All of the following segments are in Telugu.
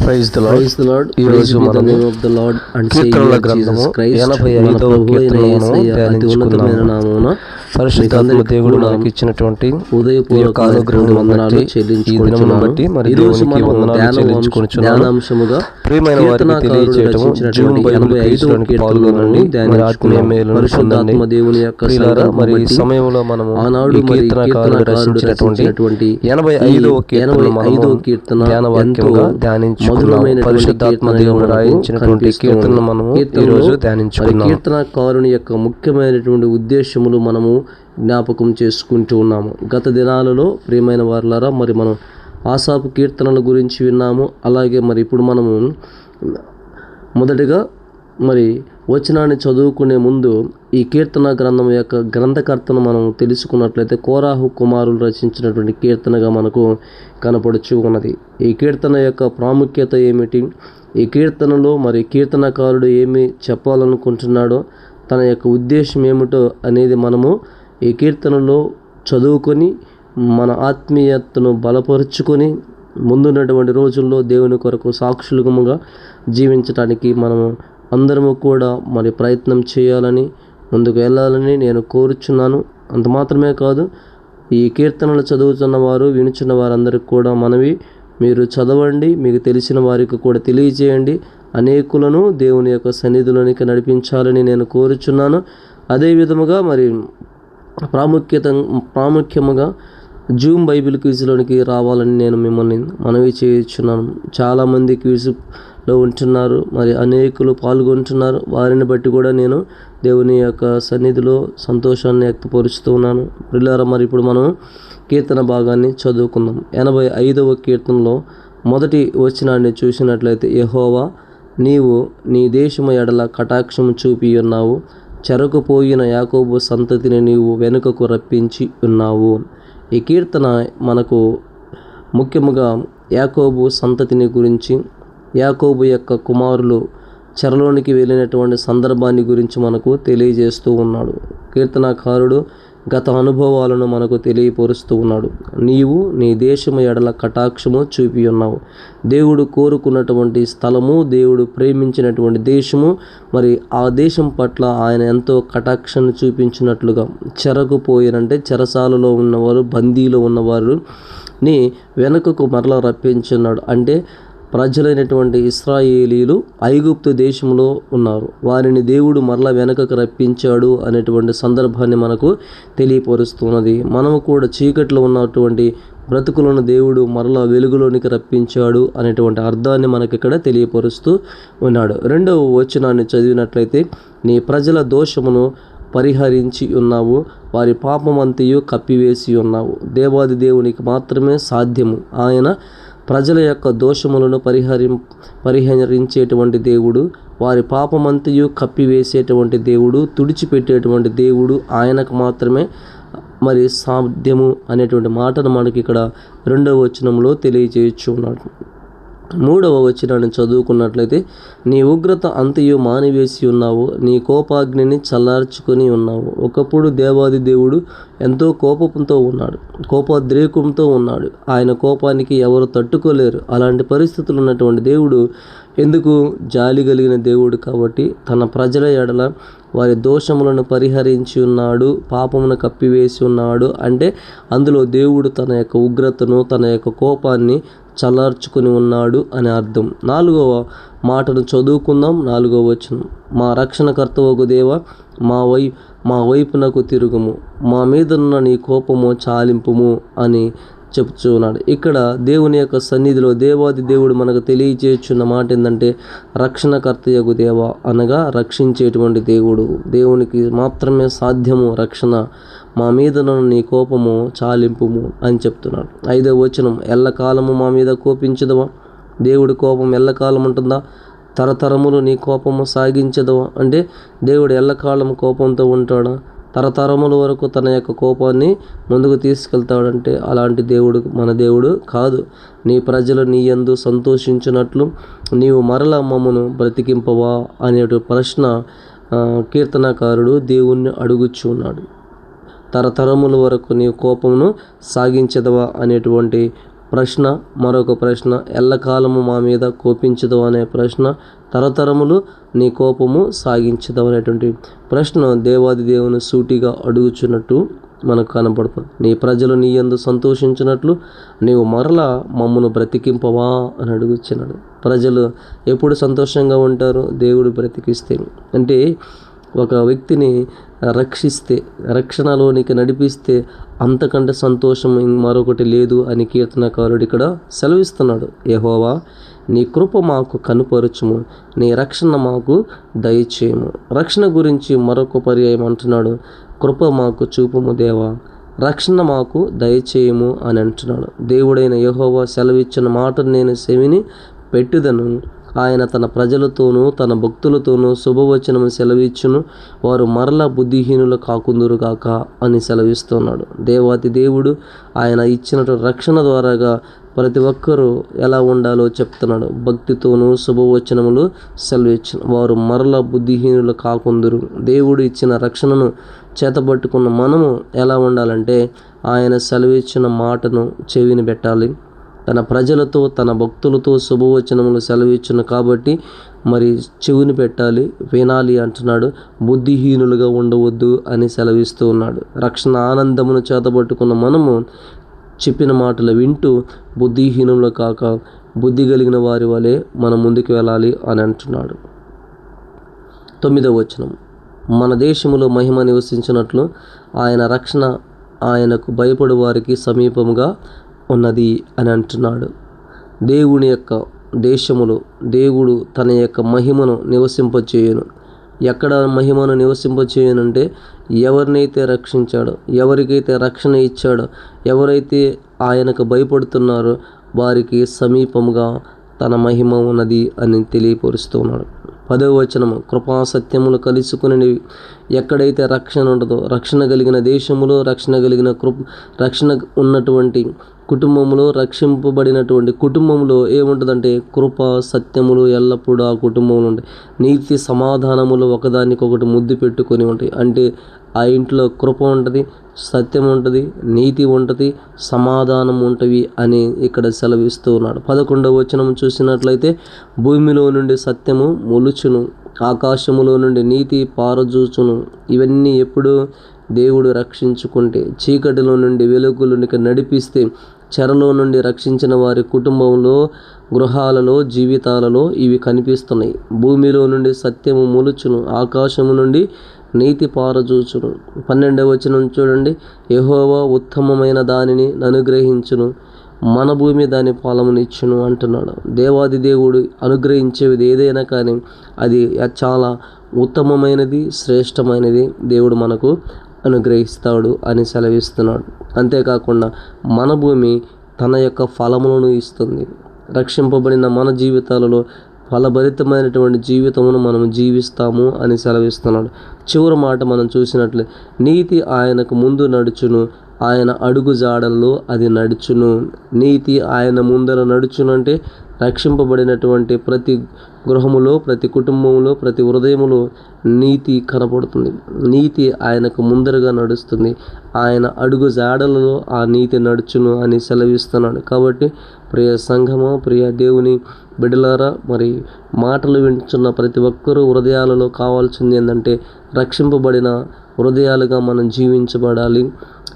Praise the Praise the Lord. ఈ రోజు be the మనము name of the Lord and కీర్తనల Savior గ్రంథము Jesus Christ. ఎనభై మన ఐదవ ప్రభు అయిన కీర్తనను యేసయ్య పరిశుద్ధాత్మ దేవుడు మనకి ఇచ్చినటువంటి ఉదయపూర్వకమైనటువంటి అనుగ్రహమును వందనాలు దినమును చెల్లించుకుంటున్నాను. బట్టి మరి దేవునికి వందనాలు. ధ్యానాంశముగా ప్రియమైన కీర్తనాకారుడు తెలియజేయటము బైబిల్ కీర్తనను పాల్గొనండి మరి ఆత్మీయ. మేలును పరిశుద్ధాత్మ. దేవుని యొక్క ప్రియులారా, మరి ఈ సమయంలో మనము ఆనాడు కీర్తనకారుడు రచించినటువంటి ఎనభై ఈ ఐదవ కీర్తన ఐదవ కీర్తన ధ్యాన ఎంతో వాక్యముగా ధ్యానించుకున్నాము పరిశుద్ధాత్మ దేవుడు రాయించినటువంటి కీర్తనను. మనము ఈ రోజు మరి ధ్యానించుకున్నాము కీర్తనకారుని యొక్క ముఖ్యమైనటువంటి ఉద్దేశములు మనము జ్ఞాపకం చేసుకుంటూ ఉన్నాము. గత దినాలలో ప్రియమైన వారులారా మరి మనం ఆసాపు కీర్తనల గురించి విన్నాము. అలాగే మరి ఇప్పుడు మనము మొదటిగా మరి వచనాన్ని చదువుకునే ముందు ఈ కీర్తన గ్రంథం యొక్క గ్రంథకర్తను మనం తెలుసుకున్నట్లయితే కోరాహు కుమారులు రచించినటువంటి కీర్తనగా మనకు కనపడుచు ఉన్నది. ఈ కీర్తన యొక్క ప్రాముఖ్యత ఏమిటి? ఈ కీర్తనలో మరి కీర్తనకారుడు ఏమి చెప్పాలనుకుంటున్నాడో తన యొక్క ఉద్దేశం ఏమిటో అనేది మనము ఈ కీర్తనలో చదువుకొని మన ఆత్మీయతను బలపరుచుకొని ముందున్నటువంటి రోజుల్లో దేవుని కొరకు సాక్షులుగా జీవించడానికి మనము అందరము కూడా మరి ప్రయత్నం చేయాలని ముందుకు వెళ్ళాలని నేను కోరుచున్నాను. అంత మాత్రమే కాదు ఈ కీర్తనలు చదువుతున్న వారు వినుచున్న వారందరికీ కూడా మనవి. మీరు చదవండి మీకు తెలిసిన వారికి కూడా తెలియజేయండి. అనేకులను దేవుని యొక్క సన్నిధిలోనికి నడిపించాలని నేను కోరుచున్నాను. అదే విధముగా మరి ప్రాముఖ్యత ప్రాముఖ్యముగా జూమ్ బైబిల్ క్విజ్లోనికి రావాలని నేను మిమ్మల్ని మనవి చేయించున్నాను. చాలామంది క్విజ్లో ఉంటున్నారు మరి అనేకులు పాల్గొంటున్నారు. వారిని బట్టి కూడా నేను దేవుని యొక్క సన్నిధిలో సంతోషాన్ని వ్యక్తపరుస్తూ ఉన్నాను. పిల్లారా మరి ఇప్పుడు మనం కీర్తన భాగాన్ని చదువుకుందాం. ఎనభై ఐదవ కీర్తనలో మొదటి వచనాన్ని చూసినట్లయితే యహోవా నీవు నీ దేశము ఎడల కటాక్షము చూపి ఉన్నావు చెరకుపోయిన యాకోబు సంతతిని నీవు వెనుకకు రప్పించి ఉన్నావు. ఈ కీర్తన మనకు ముఖ్యముగా యాకోబు సంతతిని గురించి యాకోబు యొక్క కుమారులు చెరలోనికి వెళ్ళినటువంటి సందర్భాన్ని గురించి మనకు తెలియజేస్తూ ఉన్నాడు. కీర్తనాకారుడు గత అనుభవాలను మనకు తెలియపరుస్తూ ఉన్నాడు. నీవు నీ దేశము ఎడల కటాక్షము చూపి ఉన్నావు. దేవుడు కోరుకున్నటువంటి స్థలము దేవుడు ప్రేమించినటువంటి దేశము మరి ఆ దేశం పట్ల ఆయన ఎంతో కటాక్షను చూపించినట్లుగా చెరకుపోయినంటే చెరసాలలో ఉన్నవారు బందీలో ఉన్నవారు ని వెనుకకు మరల రప్పించున్నాడు అంటే ప్రజలైనటువంటి ఇస్రాయేలీలు ఐగుప్తు దేశంలో ఉన్నారు. వారిని దేవుడు మరలా వెనకకు రప్పించాడు అనేటువంటి సందర్భాన్ని మనకు తెలియపరుస్తున్నది. మనము కూడా చీకట్లో ఉన్నటువంటి బ్రతుకులను దేవుడు మరలా వెలుగులోనికి రప్పించాడు అనేటువంటి అర్థాన్ని మనకి ఇక్కడ తెలియపరుస్తూ ఉన్నాడు. రెండవ వచనాన్ని చదివినట్లయితే నీ ప్రజల దోషమును పరిహరించి ఉన్నావు వారి పాపమంతయు కప్పివేసి ఉన్నావు. దేవాది దేవునికి మాత్రమే సాధ్యము. ఆయన ప్రజల యొక్క దోషములను పరిహరి పరిహరించేటువంటి దేవుడు వారి పాపమంతయు కప్పివేసేటువంటి దేవుడు తుడిచిపెట్టేటువంటి దేవుడు ఆయనకు మాత్రమే మరి సాధ్యము అనేటువంటి మాటను మనకి ఇక్కడ రెండవ వచనంలో తెలియజేయచ్చు ఉన్నాడు మూడవ వచనాన్ని చదువుకున్నట్లయితే నీ ఉగ్రత అంతయు మానివేసి ఉన్నావు నీ కోపాగ్నిని చల్లార్చుకొని ఉన్నావు. ఒకప్పుడు దేవాది దేవుడు ఎంతో కోపంతో ఉన్నాడు కోపోద్రేకంతో ఉన్నాడు. ఆయన కోపానికి ఎవరు తట్టుకోలేరు. అలాంటి పరిస్థితులు ఉన్నటువంటి దేవుడు ఎందుకు జాలి కలిగిన దేవుడు కాబట్టి తన ప్రజల ఎడల వారి దోషములను పరిహరించి ఉన్నాడు పాపమును కప్పివేసి ఉన్నాడు. అంటే అందులో దేవుడు తన యొక్క ఉగ్రతను తన యొక్క కోపాన్ని చల్లార్చుకుని ఉన్నాడు అని అర్థం. నాలుగవ మాటను చదువుకుందాం. నాలుగవ వచనం. మా రక్షణకర్త ఒక దేవ మా వై మా వైపునకు తిరుగుము. మా మీదన్న నీ కోపము చాలింపుము అని చెప్తూ ఉన్నాడు. ఇక్కడ దేవుని యొక్క సన్నిధిలో దేవాది దేవుడు మనకు తెలియచేస్తున్న మాట ఏంటంటే రక్షణకర్తయగు దేవ అనగా రక్షించేటువంటి దేవుడు. దేవునికి మాత్రమే సాధ్యము రక్షణ. మా మీద నీ కోపము చాలింపుము అని చెప్తున్నాడు. ఐదో వచనం ఎల్లకాలము మా మీద కోపించదవా? దేవుడి కోపం ఎల్లకాలం ఉంటుందా? తరతరములు నీ కోపము సాగించదవా? అంటే దేవుడు ఎల్లకాలం కోపంతో ఉంటాడా? తరతరముల వరకు తన యొక్క కోపాన్ని ముందుకు తీసుకెళ్తాడంటే అలాంటి దేవుడు మన దేవుడు కాదు. నీ ప్రజలు నీ యందు సంతోషించినట్లు నీవు మరల మమ్మను బ్రతికింపవా అనే ప్రశ్న కీర్తనకారుడు దేవుణ్ణి అడుగుచున్నాడు తరతరముల వరకు నీ కోపమును సాగించదవా అనేటువంటి ప్రశ్న మరొక ప్రశ్న ఎల్లకాలము మా మీద కోపించదు అనే ప్రశ్న తరతరములు నీ కోపము సాగించదు అనేటువంటి ప్రశ్న దేవాది దేవుని సూటిగా అడుగుచున్నట్టు మనకు కనపడుతుంది నీ ప్రజలు నీ ఎందు సంతోషించినట్లు నీవు మరలా మమ్మను బ్రతికింపవా అని అడుగుచున్నాడు. ప్రజలు ఎప్పుడు సంతోషంగా ఉంటారు? దేవుడు బ్రతికిస్తే అంటే ఒక వ్యక్తిని రక్షిస్తే రక్షణలోనికి నడిపిస్తే అంతకంటే సంతోషం మరొకటి లేదు అని కీర్తనకారుడు ఇక్కడ సెలవిస్తున్నాడు. ఏహోవా నీ కృప మాకు కనుపరచుము నీ రక్షణ మాకు దయచేయము. రక్షణ గురించి మరొక పర్యాయం అంటున్నాడు. కృప మాకు చూపుము దేవా రక్షణ మాకు దయచేయము అని అంటున్నాడు. దేవుడైన యహోవా సెలవిచ్చిన మాటను నేను సెవిని పెట్టుదను. ఆయన తన ప్రజలతోనూ తన భక్తులతోనూ శుభవచనము సెలవిచ్చును. వారు మరల బుద్ధిహీనులు కాకుందురు కాక అని సెలవిస్తున్నాడు. దేవాతి దేవుడు ఆయన ఇచ్చినటువంటి రక్షణ ద్వారాగా ప్రతి ఒక్కరూ ఎలా ఉండాలో చెప్తున్నాడు. భక్తితోనూ శుభవచనములు సెలవిచ్చిన. వారు మరల బుద్ధిహీనులు కాకుందురు. దేవుడు ఇచ్చిన రక్షణను చేతబట్టుకున్న మనము ఎలా ఉండాలంటే ఆయన సెలవిచ్చిన మాటను చెవిని పెట్టాలి. తన ప్రజలతో తన భక్తులతో శుభవచనములు సెలవిచ్చును కాబట్టి మరి చెవిని పెట్టాలి. వినాలి అంటున్నాడు. బుద్ధిహీనులుగా ఉండవద్దు అని సెలవిస్తూ ఉన్నాడు. రక్షణ ఆనందమును చేతబట్టుకున్న మనము చెప్పిన మాటలు వింటూ బుద్ధిహీనులు కాక బుద్ధి కలిగిన వారి వలె మనం ముందుకు వెళ్ళాలి అని అంటున్నాడు. తొమ్మిదవ వచనం. మన దేశంలో మహిమ నివసించినట్లు ఆయన రక్షణ ఆయనకు భయపడు వారికి సమీపముగా ఉన్నది అని అంటున్నాడు. దేవుని యొక్క దేశములో దేవుడు తన యొక్క మహిమను నివసింపచేయను. ఎక్కడ మహిమను నివసింపచేయనంటే ఎవరినైతే రక్షించాడో ఎవరికైతే రక్షణ ఇచ్చాడో ఎవరైతే ఆయనకు భయపడుతున్నారో వారికి సమీపముగా తన మహిమ ఉన్నది అని తెలియపరుస్తున్నాడు. పదవ వచనము కృపా సత్యములు కలుసుకుని ఎక్కడైతే రక్షణ ఉండదో రక్షణ కలిగిన దేశములో రక్షణ కలిగిన కృప రక్షణ ఉన్నటువంటి కుటుంబంలో రక్షింపబడినటువంటి కుటుంబంలో ఏముంటుందంటే కృప సత్యములు ఎల్లప్పుడూ ఆ కుటుంబంలో ఉంటాయి. నీతి సమాధానములు ఒకదానికొకటి ముద్దు పెట్టుకొని ఉంటాయి. అంటే ఆ ఇంట్లో కృప ఉంటుంది సత్యం ఉంటుంది నీతి ఉంటుంది సమాధానం ఉంటవి అని ఇక్కడ సెలవిస్తూ ఉన్నాడు. పదకొండవ వచనం చూసినట్లయితే భూమిలో నుండి సత్యము మొలుచును ఆకాశములో నుండి నీతి పారజూచును. ఇవన్నీ ఎప్పుడు దేవుడు రక్షించుకుంటే చీకటిలో నుండి వెలుగులోనికి నడిపిస్తే చెరలో నుండి రక్షించిన వారి కుటుంబంలో గృహాలలో జీవితాలలో ఇవి కనిపిస్తున్నాయి. భూమిలో నుండి సత్యము మొలుచును ఆకాశము నుండి నీతి పారజూచును. పన్నెండవ వచనం చూడండి. యహోవా ఉత్తమమైన దానిని అనుగ్రహించును మన భూమి దాని ఫలమునిచ్చును అంటున్నాడు. దేవాది దేవుడు అనుగ్రహించేది ఏదైనా కానీ అది చాలా ఉత్తమమైనది శ్రేష్టమైనది దేవుడు మనకు అనుగ్రహిస్తాడు అని సెలవిస్తున్నాడు. అంతేకాకుండా మన భూమి తన యొక్క ఫలములను ఇస్తుంది. రక్షింపబడిన మన జీవితాలలో ఫలభరితమైనటువంటి జీవితమును మనం జీవిస్తాము అని సెలవిస్తున్నాడు. చివరి మాట మనం చూసినట్లే నీతి ఆయనకు ముందు నడుచును ఆయన అడుగు జాడల్లో అది నడుచును. నీతి ఆయన ముందర నడుచునంటే రక్షింపబడినటువంటి ప్రతి గృహములో ప్రతి కుటుంబంలో ప్రతి హృదయములో నీతి కనపడుతుంది. నీతి ఆయనకు ముందరగా నడుస్తుంది. ఆయన అడుగు జాడలలో ఆ నీతి నడుచును అని సెలవిస్తున్నాడు. కాబట్టి ప్రియ సంఘము ప్రియ దేవుని బిడ్డలారా మరి మాటలు వింటున్న ప్రతి ఒక్కరూ హృదయాలలో కావాల్సింది ఏంటంటే రక్షింపబడిన హృదయాలుగా మనం జీవించబడాలి.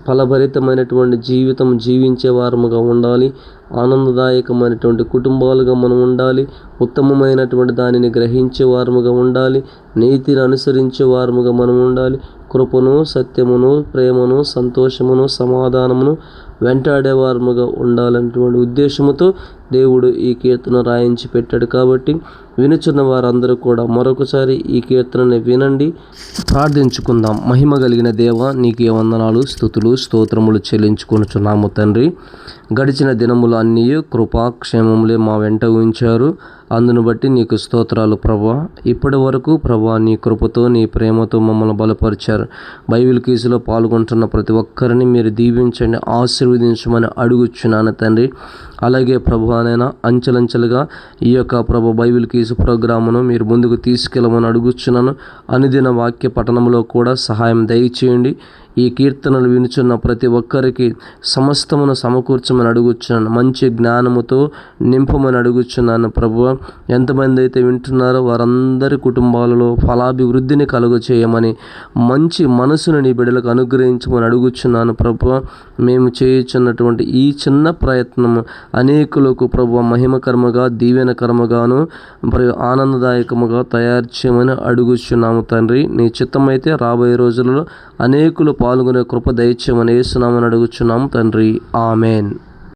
ఫలభరితమైనటువంటి జీవితం జీవించే వారముగా ఉండాలి. ఆనందదాయకమైనటువంటి కుటుంబాలుగా మనం ఉండాలి. ఉత్తమమైనటువంటి దానిని గ్రహించే వారముగా ఉండాలి. నీతిని అనుసరించే వారముగా మనం ఉండాలి. కృపను సత్యమును ప్రేమను సంతోషమును సమాధానమును వెంటాడేవారముగా ఉండాలనేటువంటి ఉద్దేశముతో దేవుడు ఈ కీర్తన రాయించి పెట్టాడు కాబట్టి వినుచున్న వారందరూ కూడా మరొకసారి ఈ కీర్తనని వినండి. ప్రార్థించుకుందాం. మహిమ కలిగిన దేవ నీకే వందనాలు స్థుతులు స్తోత్రములు చెల్లించుకొనుచున్నాము తండ్రి. గడిచిన దినములు అన్నీ కృపాక్షేమములే మా వెంట ఉంచారు. అందును బట్టి నీకు స్తోత్రాలు ప్రభా. ఇప్పటి వరకు ప్రభా నీ కృపతో నీ ప్రేమతో మమ్మల్ని బలపరిచారు. బైబిల్ కేసులో పాల్గొంటున్న ప్రతి ఒక్కరిని మీరు దీవించండి ఆశీర్వదించమని అడుగుచున్నాను తండ్రి. అలాగే ప్రభు అనైనా అంచెలంచెలుగా ఈ యొక్క ప్రభు బైబిల్ కీసు ప్రోగ్రామును మీరు ముందుకు తీసుకెళ్ళమని అడుగుచున్నాను. అనుదిన వాక్య పఠనంలో కూడా సహాయం దయచేయండి. ఈ కీర్తనలు వినుచున్న ప్రతి ఒక్కరికి సమస్తమును సమకూర్చమని అడుగుచున్నాను. మంచి జ్ఞానముతో నింపమని అడుగుచున్నాను ప్రభు ఎంతమంది అయితే వింటున్నారో వారందరి కుటుంబాలలో ఫలాభివృద్ధిని కలుగ చేయమని మంచి మనసును నీ బిడ్డలకు అనుగ్రహించమని అడుగుచున్నాను ప్రభు మేము చేయుచున్నటువంటి ఈ చిన్న ప్రయత్నము అనేకులకు ప్రభు మహిమకర్మగా దీవెనకర్మగాను మరియు ఆనందదాయకముగా తయారు చేయమని అడుగుచున్నాము తండ్రి. నీ చిత్తమైతే రాబోయే రోజులలో అనేకులు పాల్గొనే కృప దయచేయమని వేస్తున్నామని అడుగుచున్నాము తండ్రి. ఆమెన్.